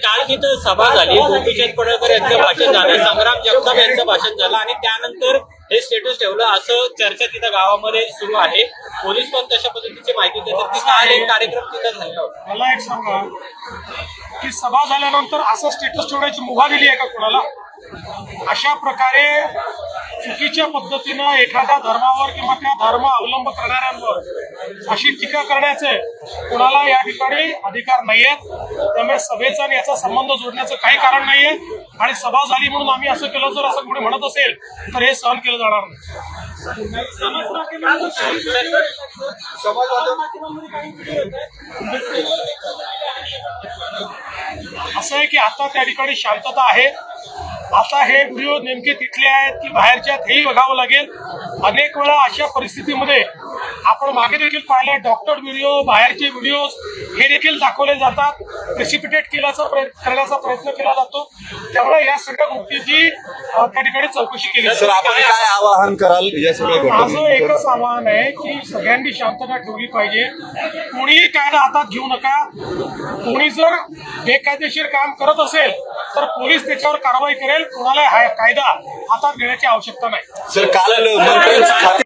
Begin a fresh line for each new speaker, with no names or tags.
काल तिथं तिथं सभा झाली. गोपीचंद पडळकर यांचं भाषण झालं. संग्राम जगताप यांचं भाषण झालं. आणि त्यानंतर हे स्टेटस ठेवलं. असं चर्चा तिथं गावामध्ये सुरू आहे. पोलीस पण तशा पद्धतीची माहिती देतात. की काल एक कार्यक्रम तिथं झाला. होता
मला एक सांगा की सभा झाल्यानंतर असं स्टेटस ठेवण्याची मुभा दिली आहे का कोणाला? अशा प्रकारे चुकीच्या पद्धतीनं एखाद्या धर्मावर किंवा त्या धर्म अवलंब करणाऱ्यांवर अशी टीका करण्याचे कुणाला या ठिकाणी अधिकार नाहीयेत. त्यामुळे सभेचा आणि याचा संबंध जोडण्याचं काही कारण नाहीये. आणि सभा झाली म्हणून आम्ही असं केलं जर असं कोणी म्हणत असेल तर हे सहन केलं जाणार नाही. असं आहे की आता त्या ठिकाणी शांतता आहे. आता हे व्हिडिओ नेमके तिथले आहेत की बाहेरचे आहेत हेही बघावं लागेल. अनेक वेळा अशा परिस्थितीमध्ये आपण मागे देखील पाहिले डॉक्टर व्हिडिओ बाहेरचे व्हिडिओ हे देखील दाखवले जातात. प्रेसिपिटेट केल्याचा प्रयत्न करण्याचा प्रयत्न केला जातो. त्यामुळे या सगळ्या गोष्टीची त्या ठिकाणी चौकशी केली जाते.
आपण काय आवाहन कराल या सगळ्या
माझं एकच आव्हान आहे की सगळ्यांनी शांतता ठेवली पाहिजे. कोणीही कायदा हातात घेऊ नका. कोणी जर बेकायदेशीर काम करत असेल तर पोलीस त्याच्यावर कारवाई करेल कोणाला कायदा हातात घेण्याची आवश्यकता नाही.
सर काल